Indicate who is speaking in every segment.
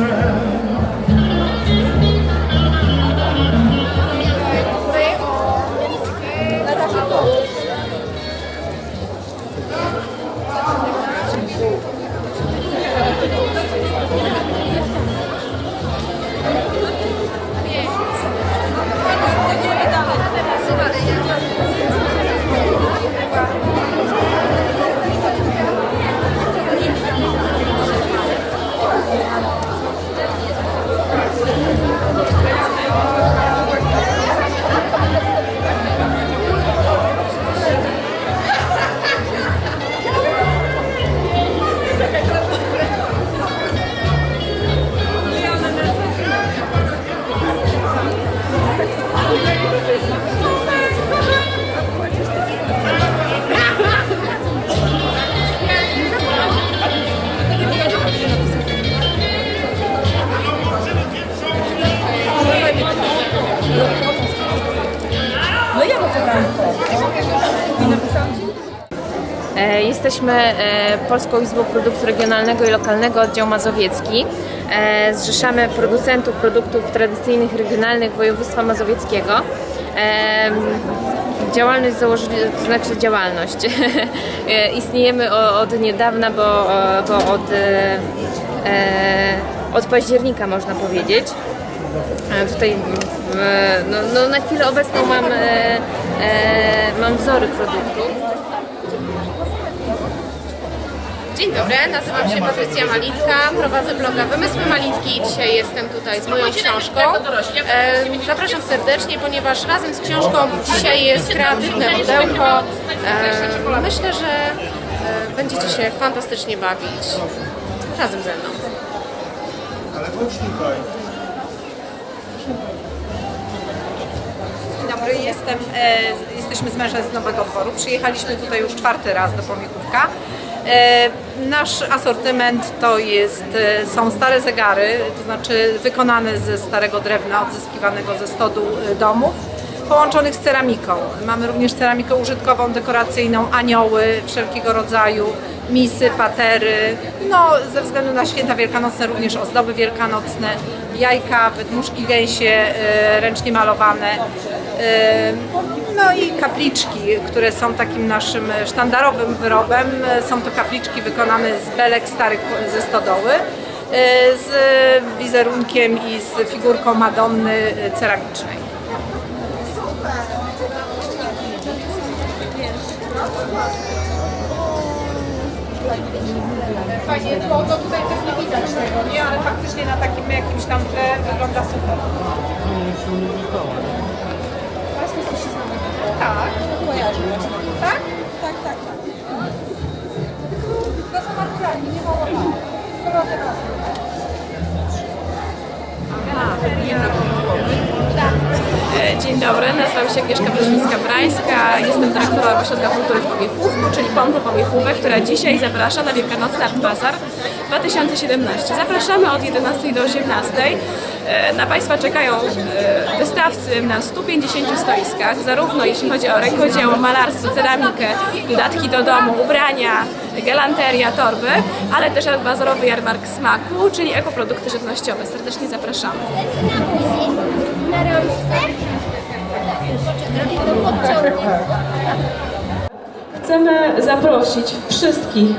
Speaker 1: E, Jesteśmy e, Polską Izbą Produktu Regionalnego i Lokalnego Oddział Mazowiecki. E, Zrzeszamy producentów produktów tradycyjnych, regionalnych województwa mazowieckiego. E, Działalność założyli, to znaczy działalność. E, Istniejemy od niedawna, bo, e, bo od, e, e, od października można powiedzieć. E, Tutaj no, no, na chwilę obecną mam, e, e, mam wzory produktów.
Speaker 2: Dzień dobry, nazywam się Patrycja Malitka, prowadzę bloga Wymysły Malitki i dzisiaj jestem tutaj z moją książką. Zapraszam serdecznie, ponieważ razem z książką dzisiaj jest kreatywne pudełko. Myślę, że e, będziecie się fantastycznie bawić razem ze mną.
Speaker 3: Dzień dobry, jestem, e, jesteśmy z mężem z Nowego Dworu. Przyjechaliśmy tutaj już czwarty raz do Pomiechówka. E, nasz asortyment to jest, e, są stare zegary, to znaczy wykonane ze starego drewna odzyskiwanego ze stodu e, domów, połączonych z ceramiką. Mamy również ceramikę użytkową, dekoracyjną, anioły wszelkiego rodzaju, misy, patery. No, ze względu na święta wielkanocne również ozdoby wielkanocne, jajka, wydmuszki gęsie ręcznie malowane. No i kapliczki, które są takim naszym sztandarowym wyrobem. Są to kapliczki wykonane z belek starych ze stodoły, e, z wizerunkiem i z figurką Madonny ceramicznej. Fajnie, bo to tutaj też nie widać tego, nie? Ale faktycznie na takim jakimś tam tle wygląda super. Tak,
Speaker 4: Dzień dobry, nazywam się Agnieszka Brzezińska-Brańska, jestem dyrektorem Ośrodka Kultury w Pomiechówku, czyli Pompy Pomiechówek, która dzisiaj zaprasza na Wielkanocny Art Bazar 2017. Zapraszamy od 11 do 18. E, Na Państwa czekają e, wystawcy na 150 stoiskach, zarówno jeśli chodzi o rękodzieło, malarstwo, ceramikę, dodatki do domu, ubrania, galanteria, torby, ale też bazarowy jarmark smaku, czyli ekoprodukty żywnościowe. Serdecznie zapraszamy. Chcemy zaprosić wszystkich,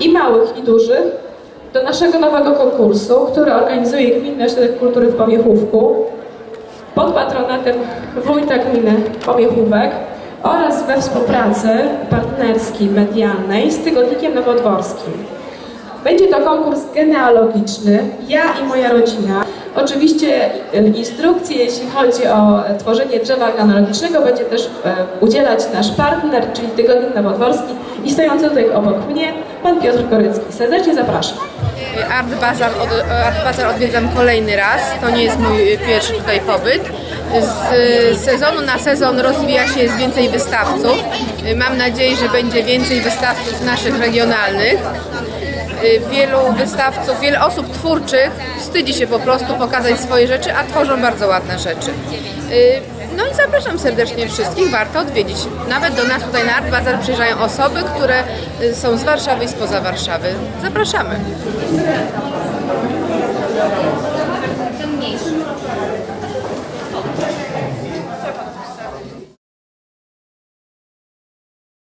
Speaker 4: i małych, i dużych, do naszego nowego konkursu, który organizuje Gminny Ośrodek Kultury w Pomiechówku pod patronatem Wójta Gminy Pomiechówek oraz we współpracy partnerskiej, medialnej z Tygodnikiem Nowodworskim. Będzie to konkurs genealogiczny, ja i moja rodzina. Oczywiście e, instrukcje, jeśli chodzi o e, tworzenie drzewa genealogicznego, będzie też e, udzielać nasz partner, czyli Tygodnik Nowodworski i stojący tutaj obok mnie, pan Piotr Korycki. Serdecznie zapraszam.
Speaker 2: Art Bazar, od, Art Bazar odwiedzam kolejny raz. To nie jest mój pierwszy tutaj pobyt. Z sezonu na sezon rozwija się, jest więcej wystawców. Mam nadzieję, że będzie więcej wystawców naszych regionalnych. Wielu wystawców, wiele osób twórczych wstydzi się po prostu pokazać swoje rzeczy, a tworzą bardzo ładne rzeczy. No i zapraszam serdecznie wszystkich, warto odwiedzić. Nawet do nas tutaj na Art Bazar przyjeżdżają osoby, które są z Warszawy i spoza Warszawy. Zapraszamy.